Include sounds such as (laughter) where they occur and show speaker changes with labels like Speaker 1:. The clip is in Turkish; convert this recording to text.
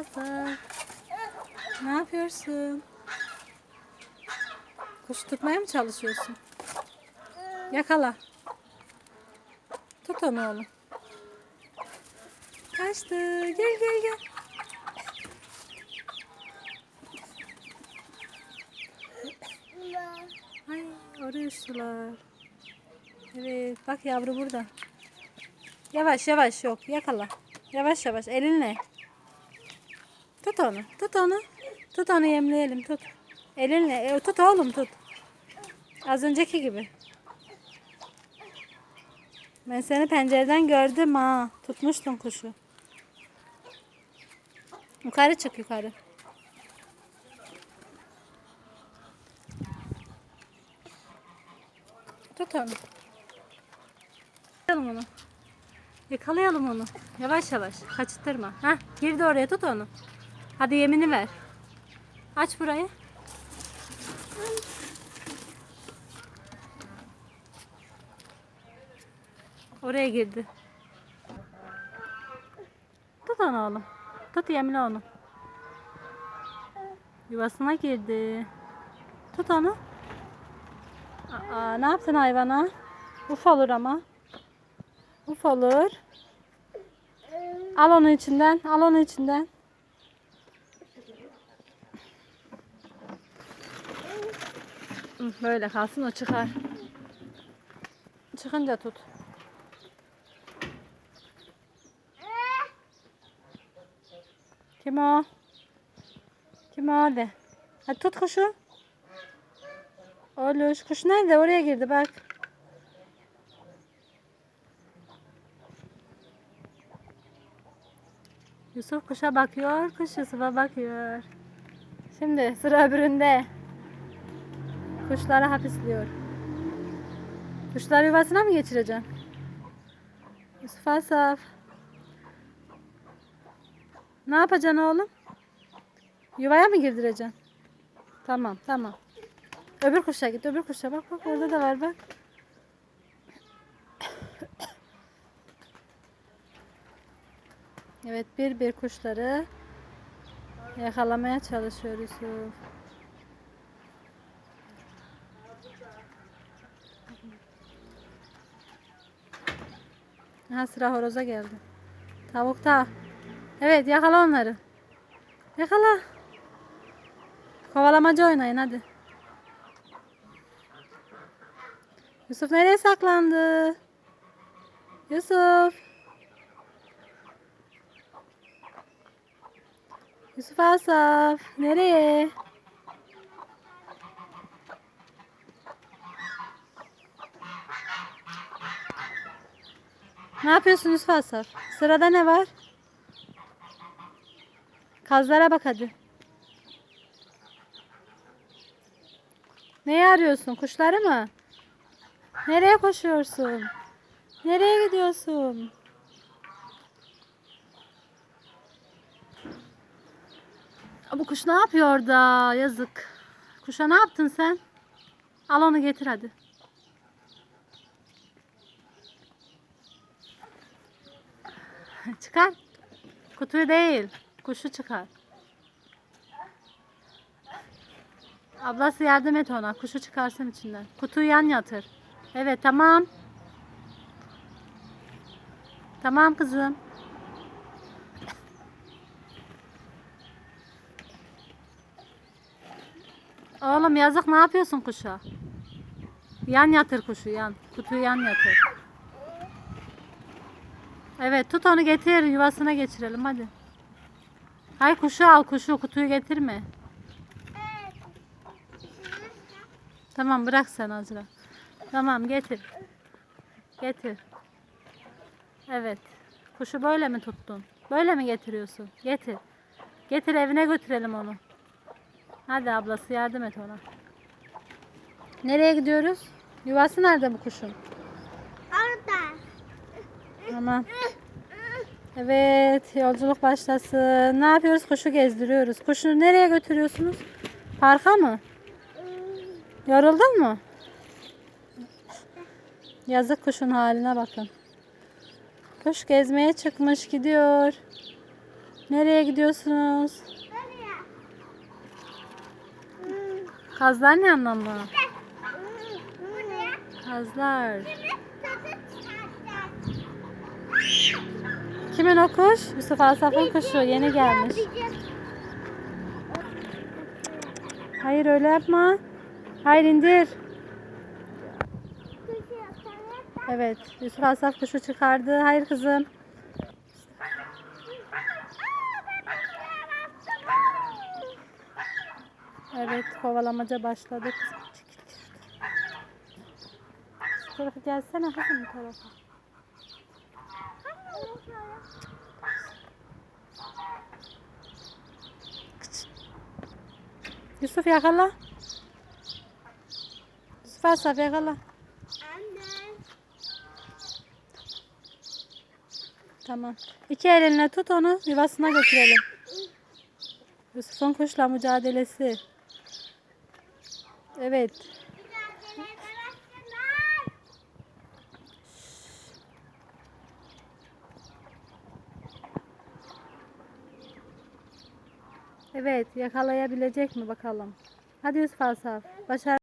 Speaker 1: Asaf. Ne yapıyorsun? Kuş tutmaya mı çalışıyorsun? Yakala. Tut onu oğlum. Kaçtı. Gel gel gel. Ay oraya uçtular. Evet bak yavru burada. Yavaş yavaş yok yakala. Yavaş yavaş elinle. Tut onu tut onu. Tut onu yemleyelim tut. Elinle e, tut oğlum tut. Az önceki gibi. Ben seni pencereden gördüm ha. Tutmuştun kuşu. Yukarı çık yukarı. Tut onu. Yakalayalım onu. Yakalayalım onu. Yavaş yavaş. Kaçırtma. Ha, girdi oraya tut onu. Hadi yemini ver. Aç burayı. Oraya girdi. Tut onu oğlum. Tut yemini onu. Yuvasına girdi. Tut onu. Aa, ne yaptın hayvana? Uf olur ama. Uf olur. Al onu içinden. Al onu içinden. Böyle kalsın o çıkar. Çıkınca tut. Kim o? Kim o de? Hadi tut kuşu. Oluş kuş nerede? Oraya girdi bak. Yusuf kuşa bakıyor, kuş Yusuf'a bakıyor. Şimdi sıra öbüründe. Kuşları hapisliyor. Kuşları yuvasına mı geçireceksin? Yusuf Asaf. Ne yapacaksın oğlum? Yuvaya mı girdireceksin? Tamam, tamam. Öbür kuşa git, öbür kuşa. Bak bak orada da var bak. Evet, bir bir kuşları yakalamaya çalışıyor Ha sıra horoza geldi. Tavukta. Evet yakala onları. Yakala. Kovalamaca oynayın hadi. Yusuf nereye saklandı? Yusuf. Yusuf Asaf. Nereye? Ne yapıyorsun Yusuf Asaf? Sırada ne var? Kazlara bak hadi. Neyi arıyorsun? Kuşları mı? Nereye koşuyorsun? Nereye gidiyorsun? Bu kuş ne yapıyor orada? Yazık. Kuşa ne yaptın sen? Al onu getir hadi. (laughs) Çıkar. Kutuyu değil. Kuşu çıkar. Ablası yardım et ona. Kuşu çıkarsın içinden. Kutuyu yan yatır. Evet tamam. Tamam kızım. Oğlum yazık ne yapıyorsun kuşa? Yan yatır kuşu yan. Kutuyu yan yatır. Evet tut onu getir yuvasına geçirelim hadi. Hay kuşu al kuşu kutuyu getirme. Tamam bırak sen Azra. Tamam getir. Getir. Evet. Kuşu böyle mi tuttun? Böyle mi getiriyorsun? Getir. Getir evine götürelim onu. Hadi ablası yardım et ona. Nereye gidiyoruz? Yuvası nerede bu kuşun? Tamam. Evet, yolculuk başlasın. Ne yapıyoruz? Kuşu gezdiriyoruz. Kuşu nereye götürüyorsunuz? Parka mı? Yoruldun mu? Yazık kuşun haline bakın. Kuş gezmeye çıkmış gidiyor. Nereye gidiyorsunuz? Kazlar ne.
Speaker 2: Buraya.
Speaker 1: Kazlar. Kimin o kuş? Yusuf Asaf'ın kuşu. Yeni gelmiş. Hayır öyle yapma. Hayır indir. Evet. Yusuf Asaf kuşu çıkardı. Hayır kızım. Evet kovalamaca başladı. Şu tarafa gelsene kızım bu tarafa. Yusuf yakala. Yusuf Asaf yakala. Tamam. İki elinle tut onu yuvasına götürelim. Yusuf'un kuşla mücadelesi. Evet. Evet yakalayabilecek mi bakalım. Hadi Yusuf Asaf. Başar.